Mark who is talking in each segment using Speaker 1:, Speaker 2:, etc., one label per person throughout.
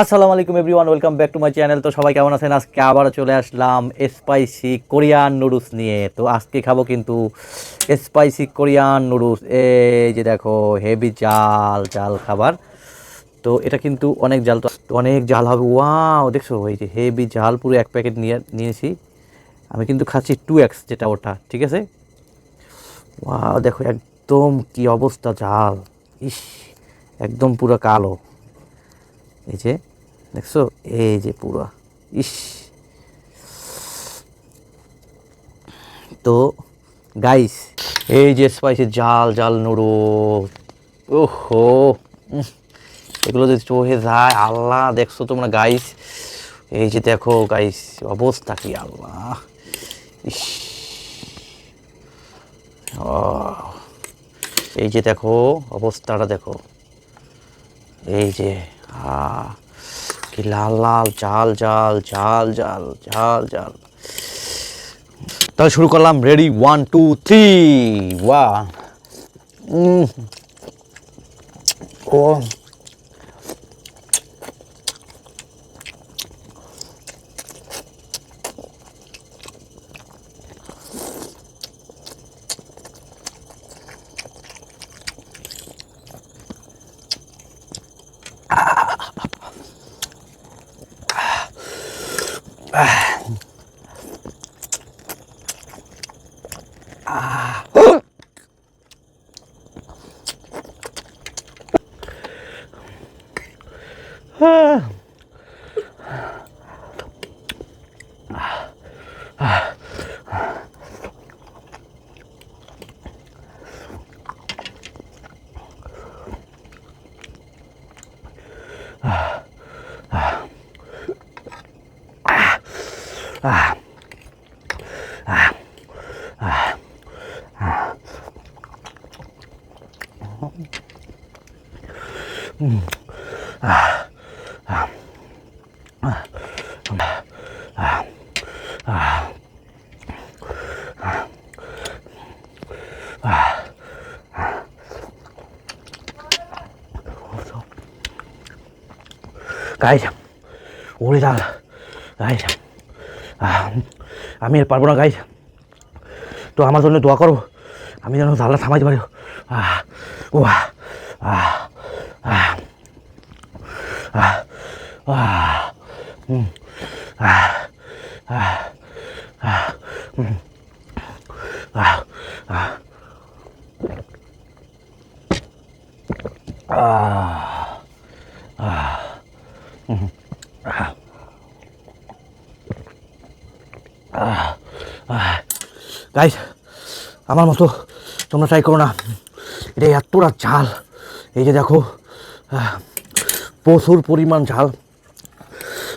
Speaker 1: আসসালামু আলাইকুম everyone welcome back to my channel তো সবাই কেমন আছেন? আজকে আবার চলে আসলাম স্পাইসি কোরিয়ান নুডলস নিয়ে। তো আজকে খাব কিন্তু স্পাইসি কোরিয়ান নুডলস এই যে দেখো হেভি জাল জাল খাবার। তো এটা কিন্তু অনেক জাল তো অনেক জাল হবে। ওয়াও দেখছ? এই যে হেভি জাল, পুরো এক প্যাকেট নিয়ে নিয়েছি। আমি কিন্তু খাচ্ছি টু এক্স যেটা ওটা, ঠিক আছে? ওয়াও দেখো একদম কি অবস্থা জাল ইস, একদম পুরো কালো। এই যে, দেখছ? এই যে পুরো। ইস। তো গাইস এই যে স্পাইসি জাল জাল নুডো ওহো এগুলো যদি চোখে যায়, আল্লাহ, দেখছ তোমরা গাইস এই যে দেখো গাইস অবস্থা কি আল্লাহ? ইস। এই যে দেখো, অবস্থাটা দেখো। এই যে, আ, কি লাল লাল, জাল জাল জাল জাল জাল জাল। তাহলে শুরু করলাম রেডি ওয়ান টু থ্রি ওয়া ও। 아. 아. 아. 아, 아 아 아. 음, 아, 아, 아. 음, 아, 아, 아, 아, 아, 아. 가이장 오래다 가이장 আমি আর পারব না গাইজ তো আমার জন্য দোয়া করো আমি যেন জালটা থামাইতে পারি আহ, ও আহ, আহ, আহ, আহ, গাইস আমার মতো তোমরা ট্রাই করো না। এটা এতটা ঝাল। এই যে দেখো প্রচুর পরিমাণ ঝাল।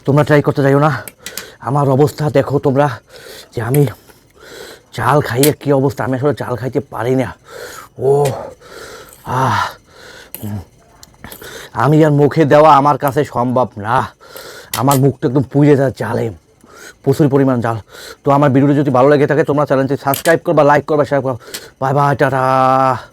Speaker 1: তোমরা ট্রাই করতে চাইও না। আমার অবস্থা দেখো তোমরা, যে আমি চাল খাইয়ে কী অবস্থা? আমি আসলে চাল খাইতে পারি না। ও, আহ আমি আর মুখে দেওয়া আমার কাছে সম্ভব না। আমার মুখটা একদম পুড়ে যায় জালে প্রচুর পরিমাণ জাল। তো আমার ভিডিওটি যদি ভালো লেগে থাকে, তোমরা চ্যানেলটি সাবস্ক্রাইব করবা, লাইক করবা শেয়ার করবা। Bye bye, tata.